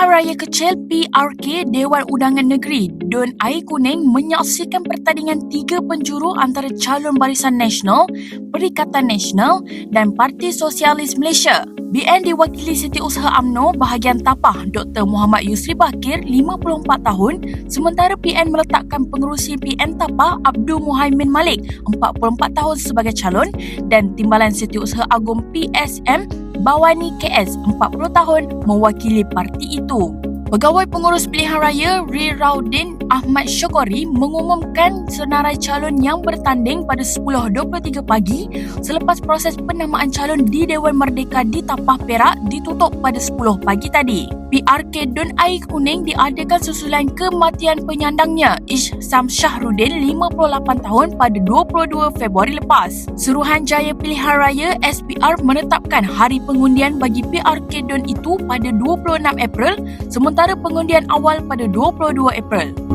Pilihan Raya Kecil PRK Dewan Undangan Negeri Dun Air Kuning menyaksikan pertandingan tiga penjuru antara calon Barisan Nasional, Perikatan Nasional dan Parti Sosialis Malaysia. BN diwakili Setiausaha UMNO bahagian tapah Dr. Muhammad Yusri Bakir 54 tahun sementara PN meletakkan pengerusi PN tapah Abdul Muhaimin Malik 44 tahun sebagai calon dan Timbalan Setiausaha Agung PSM Bawani KS 40 tahun mewakili parti itu. Pegawai Pengurus Pilihan Raya Riraudin Ahmad Syokori mengumumkan senarai calon yang bertanding pada 10.23 pagi selepas proses penamaan calon di Dewan Merdeka di Tapah Perak ditutup pada 10 pagi tadi. PRK Dun Air Kuning diadakan susulan kematian penyandangnya Ish Sam Syahrudin 58 tahun pada 22 Februari lepas. Suruhan Jaya Pilihan Raya SPR menetapkan hari pengundian bagi PRK Dun itu pada 26 April sementara pengundian awal pada 22 April.